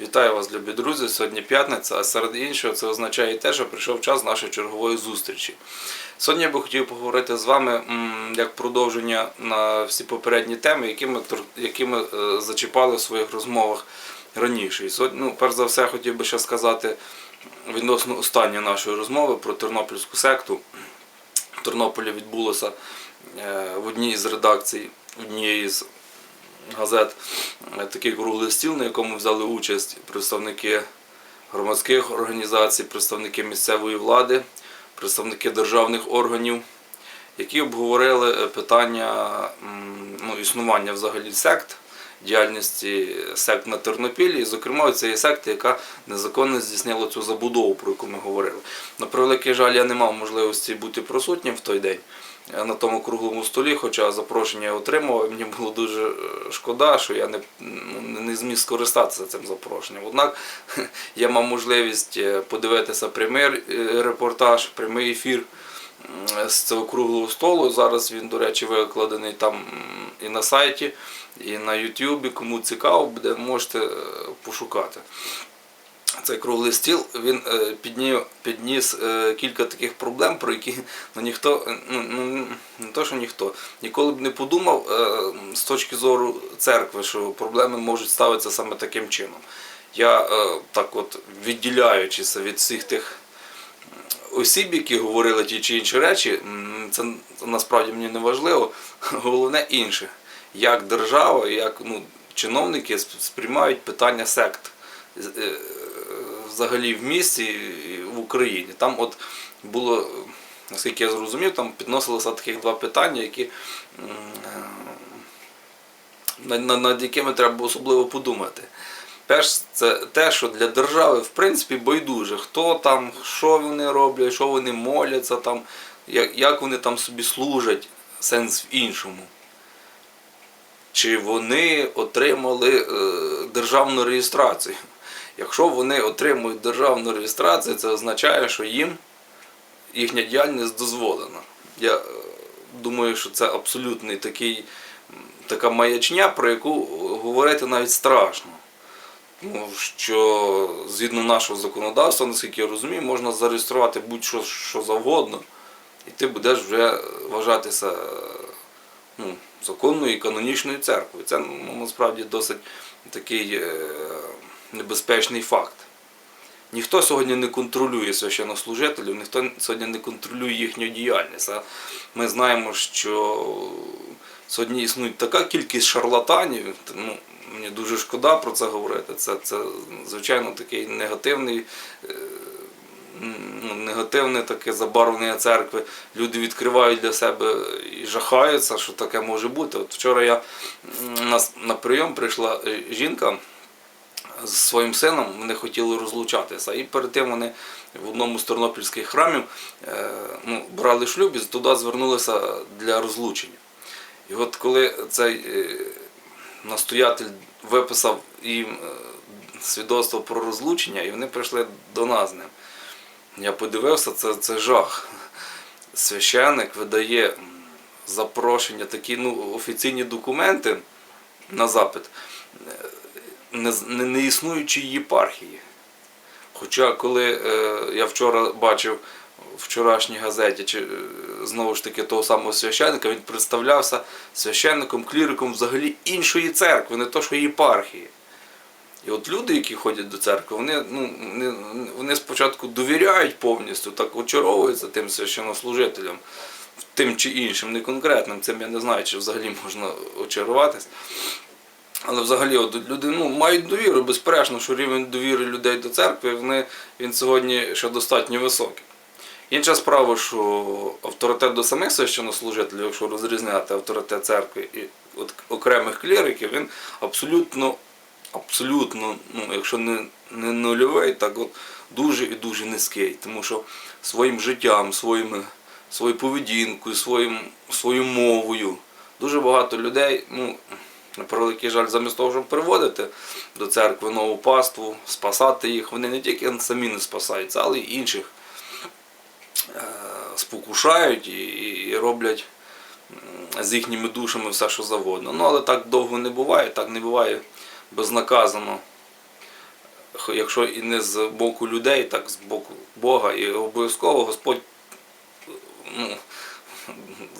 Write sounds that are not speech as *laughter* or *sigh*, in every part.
Вітаю вас, любі друзі. Сьогодні п'ятниця, а серед іншого це означає те, що прийшов час нашої чергової зустрічі. Сьогодні я би хотів поговорити з вами як продовження на всі попередні теми, які ми, які ми е, зачіпали в своїх розмовах раніше. Сьогодні, ну, перш за все, хотів би ще сказати відносно останньої нашої розмови про тернопільську секту. В Тернополі відбулося е, в одній із редакцій однієї з газет е, такий круглий стіл, на якому взяли участь представники громадських організацій, представники місцевої влади, представники державних органів, які обговорили е, питання ну, існування взагалі сект, діяльності сект на Тернопілі, і, зокрема, цієї секти, яка незаконно здійснила цю забудову, про яку ми говорили. На превеликий жаль, я не мав можливості бути присутнім в той день на тому круглому столі, хоча запрошення я отримав, мені було дуже е, шкода, що я не, ну, не зміг скористатися цим запрошенням. Однак *laughs* я мав можливість е, подивитися прямий е, репортаж, прямий ефір з цього круглого столу. Зараз він, до речі, викладений там і на сайті, і на Ютубі. Кому цікаво буде, можете е, пошукати. Цей круглий стіл він е, підніс е, кілька таких проблем, про які ну, ніхто, е, ну, ну, не то, що ніхто, ніколи б не подумав з точки зору церкви, що проблеми можуть ставитися саме таким чином. Я так от відділяючися від всіх тих осіб, які говорили ті чи інші речі, це насправді мені не важливо. *laughs* Головне інше, як держава, як ну, чиновники сприймають питання сект взагалі в місті в Україні. Там от було, наскільки я зрозумів, там підносилося таких два питання, які над, якими треба особливо подумати. Перш це те, що для держави в принципі байдуже, хто там, що вони роблять, що вони моляться, там, як, як вони там собі служать, сенс в іншому. Чи вони отримали е, державну реєстрацію? Якщо вони отримують державну реєстрацію, це означає, що їм їхня діяльність дозволена. Я е, думаю, що це абсолютний такий, така маячня, про яку говорити навіть страшно. Тому що згідно нашого законодавства, наскільки я розумію, можна зареєструвати будь-що що завгодно, і ти будеш вже вважатися е, ну, законною і канонічною церквою. Це ну, насправді досить такий е, небезпечний факт. Ніхто сьогодні не контролює священнослужителів, ніхто сьогодні не контролює їхню діяльність. А ми знаємо, що сьогодні існує така кількість шарлатанів. Ну, мені дуже шкода про це говорити. Це, це звичайно, такий негативний. е, ну, Негативне таке забарвлення церкви. Люди відкривають для себе і жахаються, що таке може бути. От вчора я на прийом прийшла е, жінка з своїм сином, вони хотіли розлучатися. І перед тим вони в одному з тернопільських храмів е, ну, брали шлюб і туди звернулися для розлучення. І от коли цей е, настоятель виписав їм е, свідоцтво про розлучення, і вони прийшли до нас з ним. Я подивився, це, це жах. Священник видає запрошення, такі ну, офіційні документи на запит е, не, з- не, не існуючої єпархії. Хоча коли е, я вчора бачив в вчорашній газеті, чи е, знову ж таки того самого священника, він представлявся священником, кліриком взагалі іншої церкви, не то що єпархії. І от люди, які ходять до церкви, вони, ну, вони, вони спочатку довіряють повністю, так очаровуються тим священнослужителям, тим чи іншим, не конкретним. Цим я не знаю, чи взагалі можна очаруватись. Але взагалі от, люди ну, мають довіру, безперечно, що рівень довіри людей до церкви вони, він сьогодні ще достатньо високий. Інша справа, що авторитет до самих священнослужителів, якщо розрізняти авторитет церкви і от окремих кліриків, він абсолютно, абсолютно, ну, якщо не, не нульовий, так от дуже і дуже низький. Тому що своїм життям, своїми, своєю поведінкою, своїм, своєю мовою дуже багато людей, ну, на превеликий жаль, замість того, щоб приводити до церкви нову паству, спасати їх, вони не тільки самі не спасаються, але й інших е, спокушають і, роблять з їхніми душами все, що завгодно. Ну, але так довго не буває, так не буває безнаказано якщо і не з боку людей, так з боку Бога, і обов'язково Господь ну,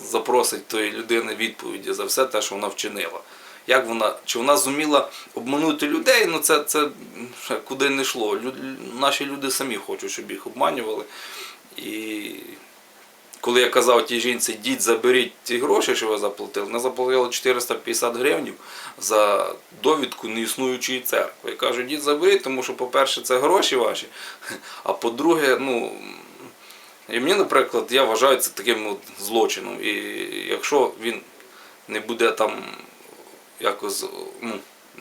запросить тої людини відповіді за все те, що вона вчинила. Як вона, чи вона зуміла обманути людей, ну це, це куди не йшло. Лю, наші люди самі хочуть, щоб їх обманювали. І коли я казав тій жінці, діть, заберіть ті гроші, що ви заплатили, вона заплатила 450 гривень за довідку неіснуючої церкви. Я кажу, діть, заберіть, тому що, по-перше, це гроші ваші, *laughs* а по-друге, ну. І мені, наприклад, я вважаю це таким от злочином. І якщо він не буде там якось, ну,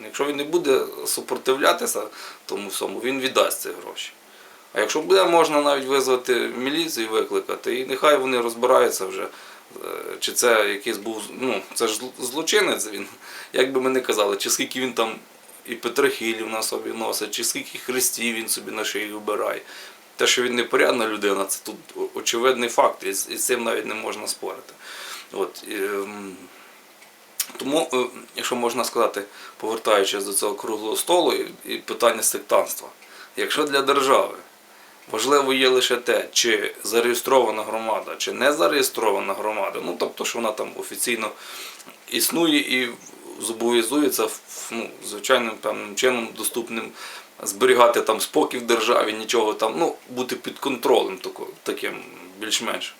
якщо він не буде супротивлятися тому всьому, він віддасть ці гроші. А якщо буде, можна навіть визвати міліцію, викликати, і нехай вони розбираються вже, е, чи це якийсь був, ну, це ж злочинець він, як би ми не казали, чи скільки він там і петрохілів на собі носить, чи скільки хрестів він собі на шиї вбирає. Те, що він непорядна людина, це тут очевидний факт, і з цим навіть не можна спорити. От, і, ем, тому, е, якщо можна сказати, повертаючись до цього круглого столу і, питання сектанства, якщо для держави важливо є лише те, чи зареєстрована громада, чи не зареєстрована громада, ну тобто, що вона там офіційно існує і зобов'язується ну, звичайним певним чином доступним зберігати там спокій в державі, нічого там, ну, бути під контролем таким більш-менш.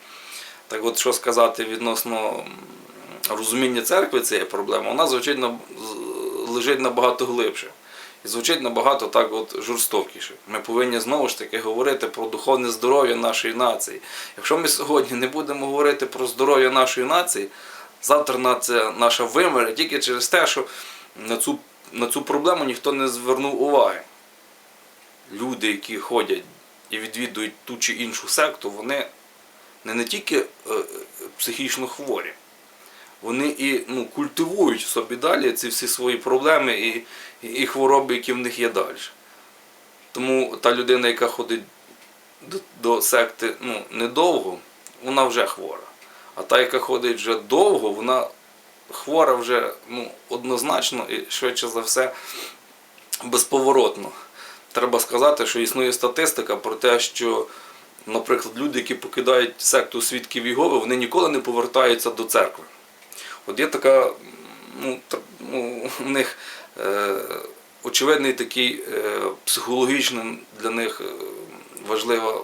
Так от що сказати відносно розуміння церкви цієї проблеми, вона звичайно лежить набагато глибше. І звучить набагато так от жорстокіше. Ми повинні знову ж таки говорити про духовне здоров'я нашої нації. Якщо ми сьогодні не будемо говорити про здоров'я нашої нації, завтра нація наша вимере тільки через те, що на цю, на цю проблему ніхто не звернув уваги. Люди, які ходять і відвідують ту чи іншу секту, вони не, не тільки е, психічно хворі, вони і ну, культивують собі далі ці всі свої проблеми і, і хвороби, які в них є далі. Тому та людина, яка ходить до, до секти ну, недовго, вона вже хвора. А та, яка ходить вже довго, вона хвора вже ну, однозначно і швидше за все безповоротно. Треба сказати, що існує статистика про те, що, наприклад, люди, які покидають секту свідків Єгови, вони ніколи не повертаються до церкви. От є така, ну, ну *laughs* у них е, очевидний такий е, психологічний для них е, важлива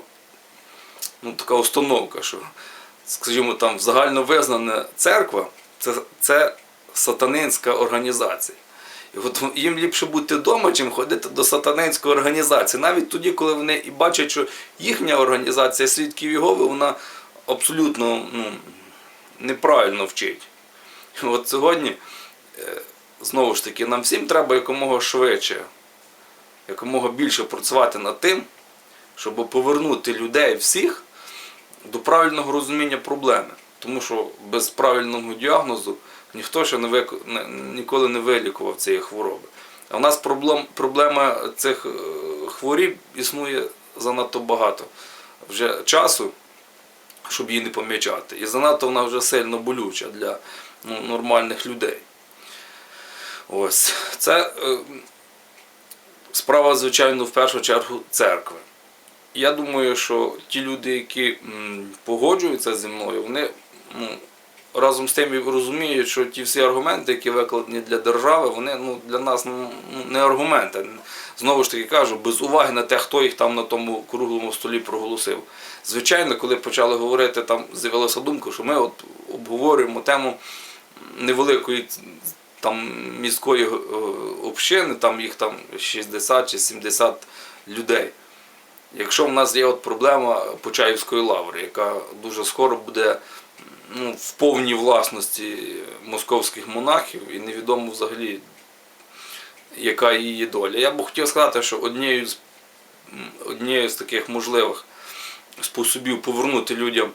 ну, така установка, що, скажімо, там загальновизнана церква це, це сатанинська організація. І от їм ліпше бути вдома, чим ходити до сатанинської організації. Навіть тоді, коли вони і бачать, що їхня організація свідків Єгови, вона абсолютно ну, неправильно вчить. *laughs* От сьогодні, е, знову ж таки, нам всім треба якомога швидше, якомога більше працювати над тим, щоб повернути людей всіх до правильного розуміння проблеми. Тому що без правильного діагнозу ніхто ще не вик... ніколи не вилікував цієї хвороби. А в нас проблем... проблема цих е, хворіб існує занадто багато вже часу, щоб її не помічати. І занадто вона вже сильно болюча для ну, нормальних людей. Ось. Це е, справа, звичайно, в першу чергу церкви. Я думаю, що ті люди, які м, погоджуються зі мною, вони ну, разом з тим і розуміють, що ті всі аргументи, які викладені для держави, вони ну, для нас ну, ну, не аргументи. Знову ж таки кажу, без уваги на те, хто їх там на тому круглому столі проголосив. Звичайно, коли почали говорити, там з'явилася думка, що ми от обговорюємо тему невеликої там міської е, общини, там їх там 60 чи 70 людей. Якщо в нас є от проблема Почаївської лаври, яка дуже скоро буде ну, в повній власності московських монахів, і невідомо взагалі, яка її доля. Я б хотів сказати, що однією з, однією з таких можливих способів повернути людям,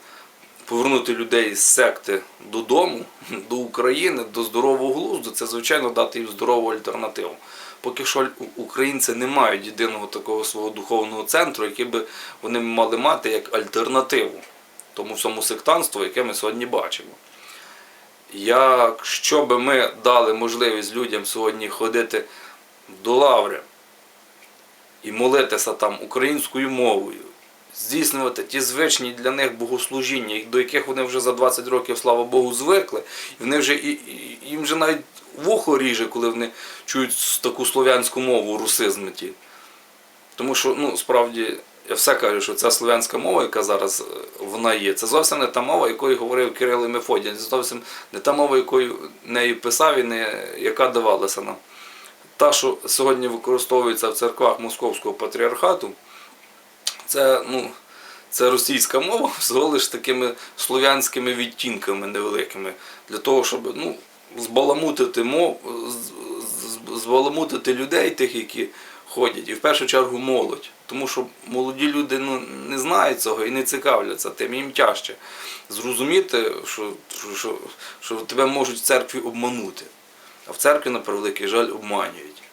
повернути людей з секти додому, до України, до здорового глузду, це звичайно дати їм здорову альтернативу. Поки що українці не мають єдиного такого свого духовного центру, який би вони мали мати як альтернативу тому всьому сектанству, яке ми сьогодні бачимо. Якщо би ми дали можливість людям сьогодні ходити до лаври і молитися там українською мовою, здійснювати ті звичні для них богослужіння, до яких вони вже за 20 років, слава Богу, звикли, і вони вже їм вже навіть вухо ріже, коли вони чують таку слов'янську мову, русизми ті. Тому що, ну, справді, я все кажу, що ця слов'янська мова, яка зараз е, вона є, це зовсім не та мова, якою говорив Кирило Мефодій, це зовсім не та мова, якою нею писав і не яка давалася нам. Та, що сьогодні використовується в церквах Московського патріархату, це, ну, це російська мова *laughs* всього лише такими слов'янськими відтінками невеликими, для того, щоб ну, збаламутити мов, збаламутити людей, тих, які ходять, і в першу чергу молодь. Тому що молоді люди ну, не знають цього і не цікавляться тим, їм тяжче зрозуміти, що, що, що тебе можуть в церкві обманути. А в церкві, на превеликий жаль, обманюють.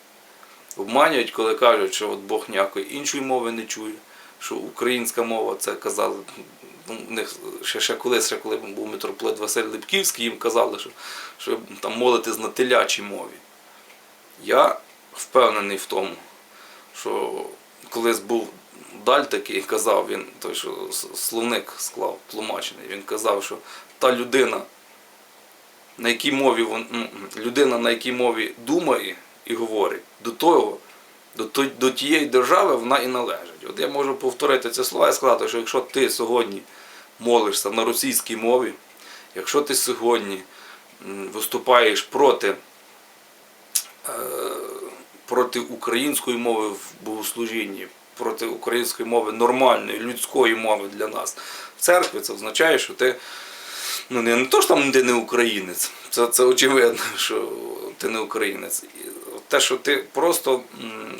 Обманюють, коли кажуть, що от Бог ніякої іншої мови не чує, що українська мова, це казали, ну, у них ще, ще колись, ще коли був митрополит Василь Липківський, їм казали, що, що там молитись на телячій мові. Я впевнений в тому, що колись був даль такий, казав він, той, що словник склав, тлумачений, він казав, що та людина, на якій мові вон, ну, людина, на якій мові думає і говорить, до того, до, до тієї держави вона і належить. От я можу повторити це слова і сказати, що якщо ти сьогодні молишся на російській мові, якщо ти сьогодні виступаєш проти, е, проти української мови в богослужінні, проти української мови нормальної, людської мови для нас в церкві, це означає, що ти ну не, не то, що там ти не українець, це, це очевидно, що ти не українець. Те, що ти просто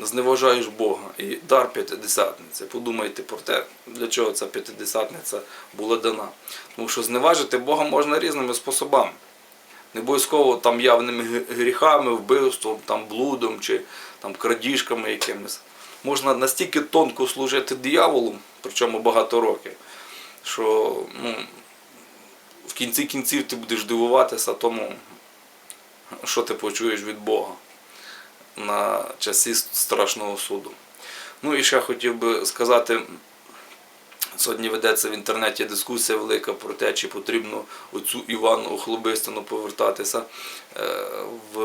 зневажаєш Бога і дар п'ятидесятниці. Подумайте про те, для чого ця п'ятидесятниця була дана. Тому що зневажити Бога можна різними способами. Не обов'язково там явними гріхами, вбивством, там, блудом чи там, крадіжками якимись. Можна настільки тонко служити дияволу, причому багато років, що ну, в кінці кінців ти будеш дивуватися тому, що ти почуєш від Бога на часі страшного суду. Ну і ще хотів би сказати, сьогодні ведеться в інтернеті дискусія велика про те, чи потрібно оцю Івану Охлобистину повертатися е, в,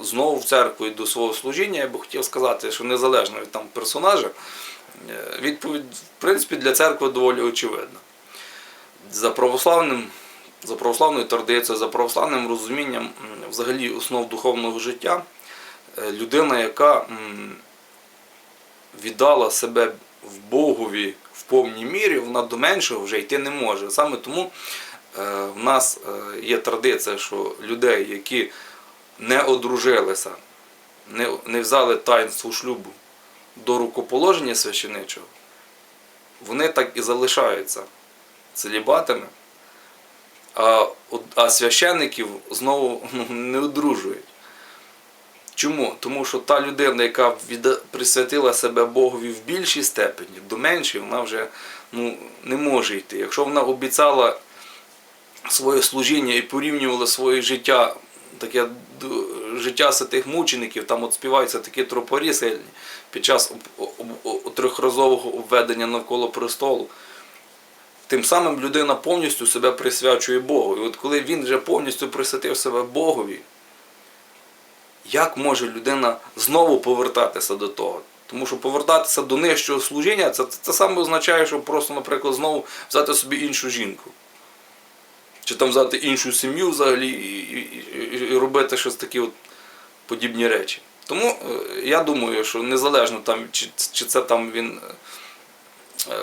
знову в церкву і до свого служіння. Я би хотів сказати, що незалежно від там персонажа, е, відповідь, в принципі, для церкви доволі очевидна. За православним, за православною традицією, за православним розумінням взагалі основ духовного життя, е, людина, яка віддала себе в Богові в повній мірі, вона до меншого вже йти не може. Саме тому е, в нас е, є традиція, що людей, які не одружилися, не, взяли таїнство шлюбу до рукоположення священичого, вони так і залишаються целібатами, а, а священників знову ну, не одружують. Чому? Тому що та людина, яка присвятила себе Богові в більшій степені, до меншої, вона вже ну, не може йти. Якщо вона обіцяла своє служіння і порівнювала своє життя, таке життя святих мучеників, там от співаються такі тропарі сильні під час трьохразового обведення навколо престолу. Тим самим людина повністю себе присвячує Богу. І от коли він вже повністю присвятив себе Богові, як може людина знову повертатися до того? Тому що повертатися до нижчого служіння, це, це саме означає, що просто, наприклад, знову взяти собі іншу жінку. Чи там взяти іншу сім'ю взагалі і, і, і, робити щось такі от подібні речі. Тому е, я думаю, що незалежно там, чи, чи це там він е,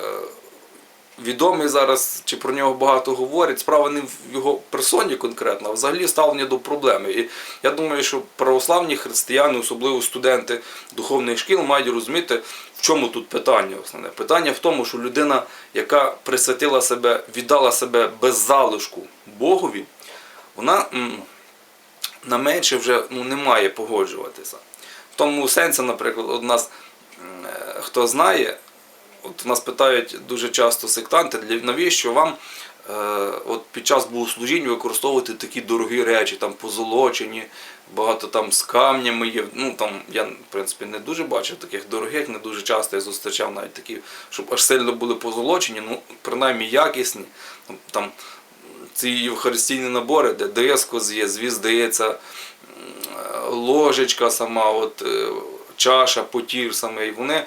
відомий зараз, чи про нього багато говорять, справа не в його персоні конкретно, а взагалі ставлення до проблеми. І я думаю, що православні християни, особливо студенти духовних шкіл, мають розуміти, в чому тут питання. Основне питання в тому, що людина, яка присвятила себе, віддала себе без залишку Богові, вона на менше вже ну, не має погоджуватися. В тому сенсі, наприклад, от нас е, хто знає, от нас питають дуже часто сектанти, для навіщо вам е, от під час богослужінь використовувати такі дорогі речі, там позолочені, багато там з камнями є. Ну там я в принципі не дуже бачив таких дорогих, не дуже часто я зустрічав навіть такі, щоб аж сильно були позолочені, ну принаймні якісні. Там, ці євхаристійні набори, де дискос є, звіз е, ложечка сама, от, е, чаша, потір саме, вони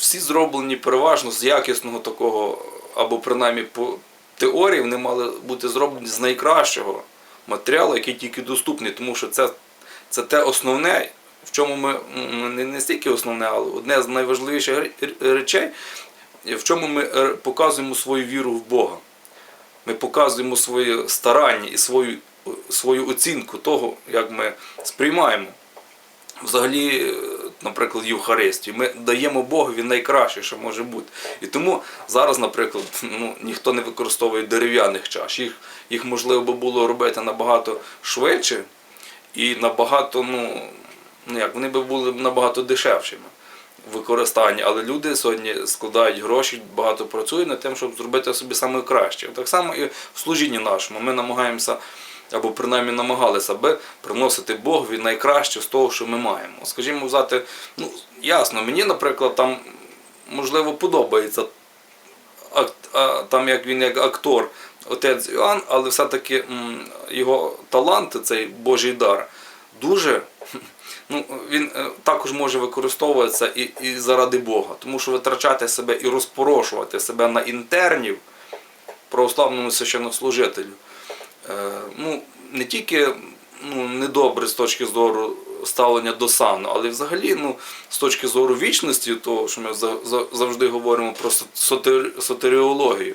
всі зроблені переважно з якісного такого, або принаймні по теорії вони мали бути зроблені з найкращого матеріалу, який тільки доступний, тому що це, це те основне, в чому ми не, не стільки основне, але одне з найважливіших речей, в чому ми е, показуємо свою віру в Бога. Ми показуємо своє старання і свою, свою оцінку того, як ми сприймаємо. Взагалі, е, наприклад, Євхаристію. Ми даємо Богові найкраще, що може бути. І тому зараз, наприклад, ну, ніхто не використовує дерев'яних чаш. Їх, їх можливо би було робити набагато швидше і набагато, ну, ну як, вони би були набагато дешевшими в використанні. Але люди сьогодні складають гроші, багато працюють над тим, щоб зробити собі саме краще. Так само і в служінні нашому. Ми намагаємося або принаймні намагалися би приносити Богові найкраще з того, що ми маємо. Скажімо, взяти, ну ясно, мені, наприклад, там можливо подобається там як він як актор, отець Іоанн, але все-таки його талант, цей Божий дар, дуже. Ну, він е, також може використовуватися і, і заради Бога, тому що витрачати себе і розпорошувати себе на інтернів православному священнослужителю, ну, не тільки ну, недобре з точки зору ставлення до сану, але взагалі ну, з точки зору вічності, того, що ми за- за- завжди говоримо про сотеріологію,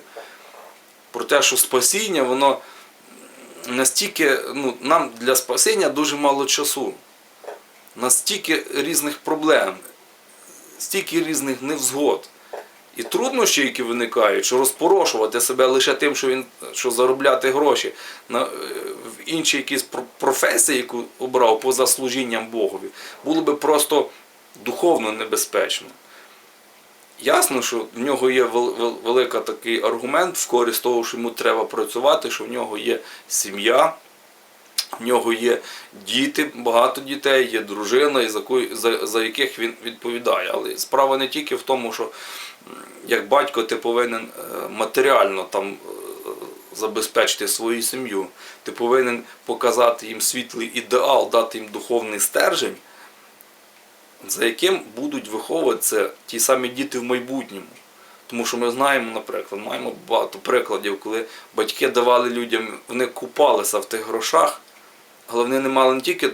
про те, що спасіння, воно настільки, ну, нам для спасіння дуже мало часу, настільки різних проблем, стільки різних невзгод. І труднощі, які виникають, що розпорошувати себе лише тим, що він що заробляти гроші на е, в інші якісь професії, яку обрав поза служінням Богові, було би просто духовно небезпечно. Ясно, що в нього є вел- вел- такий аргумент в користь того, що йому треба працювати, що в нього є сім'я, в нього є діти, багато дітей, є дружина, за яких він відповідає. Але справа не тільки в тому, що як батько ти повинен е, матеріально там е, забезпечити свою сім'ю, ти повинен показати їм світлий ідеал, дати їм духовний стержень, за яким будуть виховуватися ті самі діти в майбутньому. Тому що ми знаємо, наприклад, маємо багато прикладів, коли батьки давали людям, вони купалися в тих грошах, вони не мали не тільки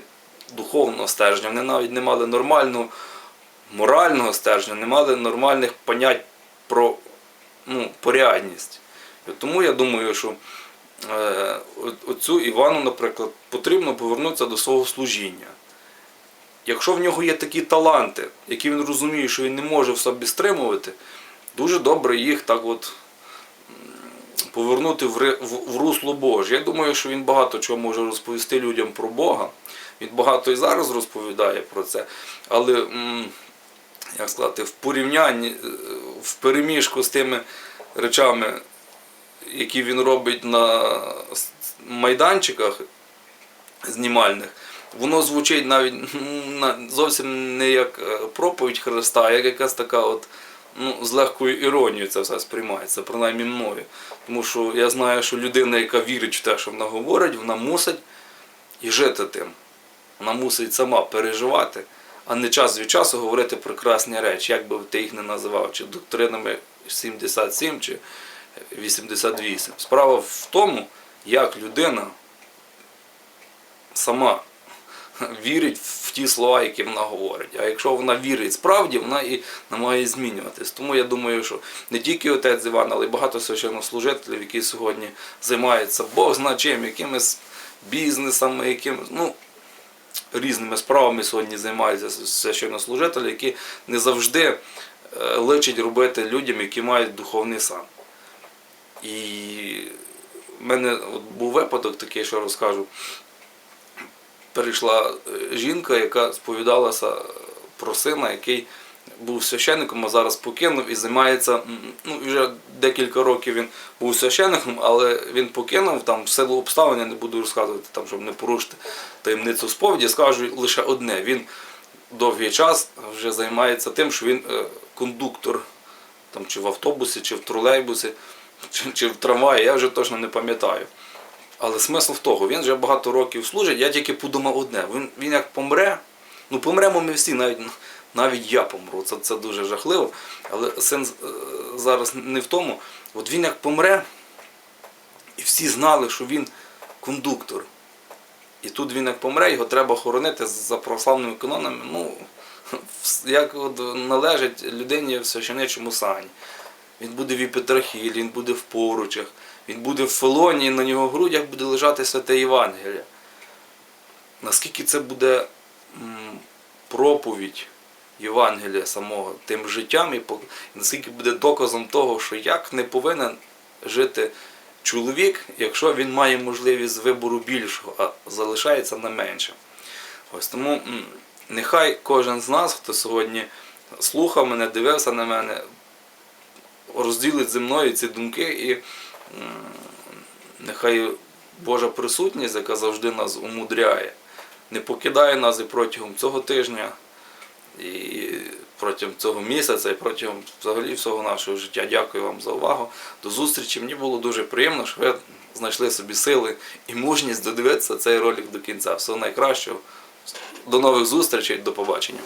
духовного стерження, вони навіть не мали нормального морального стерження, не мали нормальних понять про ну, порядність. І тому я думаю, що е, оцю Івану, наприклад, потрібно повернутися до свого служіння. Якщо в нього є такі таланти, які він розуміє, що він не може в собі стримувати, дуже добре їх так от повернути в, русло Боже. Я думаю, що він багато чого може розповісти людям про Бога. Він багато і зараз розповідає про це. Але, як сказати, в порівнянні, е, в переміжку з тими речами, які він робить на майданчиках знімальних, воно звучить навіть зовсім не як е, проповідь Христа, а як якась така от, ну, з легкою іронією це все сприймається, принаймні мною. Тому що я знаю, що людина, яка вірить в те, що вона говорить, вона мусить і жити тим. Вона мусить сама переживати, а не час від часу говорити прекрасні речі, як би ти їх не називав, чи доктринами 77 чи 88. Справа в тому, як людина сама *laughs* вірить в ті слова, які вона говорить. А якщо вона вірить справді, вона і намагає змінюватись. Тому я думаю, що не тільки отець Іван, але й багато священнослужителів, які сьогодні займаються Бог зна чим, якимись бізнесами, якимись, ну, різними справами сьогодні займаються священнослужителі, які не завжди е, личить робити людям, які мають духовний сан. І в мене от був випадок такий, що розкажу. Перейшла е, жінка, яка сповідалася про сина, який був священником, а зараз покинув і займається. Ну, вже декілька років він був священником, але він покинув там в силу обставин, я не буду розказувати, там, щоб не порушити таємницю сповіді. Скажу лише одне. Він довгий час вже займається тим, що він е, кондуктор там, чи в автобусі, чи в тролейбусі, чи, чи в трамваї, я вже точно не пам'ятаю. Але смисл в того, він вже багато років служить, я тільки подумав одне, він, він як помре, ну помремо ми всі, навіть, навіть я помру, це, це дуже жахливо. Але сенс е, зараз не в тому. От він як помре, і всі знали, що він кондуктор. І тут він як помре, його треба хоронити за православними канонами, ну, як от належить людині в священичому сані. Він буде в Іпетрахілі, він буде в поручах, він буде в фелоні, на нього грудях буде лежати святе Євангеліє. Наскільки це буде проповідь Євангелія самого тим життям, і наскільки буде доказом того, що як не повинен жити чоловік, якщо він має можливість вибору більшого, а залишається на менше. Ось тому нехай кожен з нас, хто сьогодні слухав мене, дивився на мене, розділить зі мною ці думки і нехай Божа присутність, яка завжди нас умудряє, не покидає нас і протягом цього тижня, і протягом цього місяця, і протягом взагалі всього нашого життя. Дякую вам за увагу. До зустрічі. Мені було дуже приємно, що ви знайшли собі сили і мужність додивитися цей ролик до кінця. Всього найкращого. До нових зустрічей, до побачення.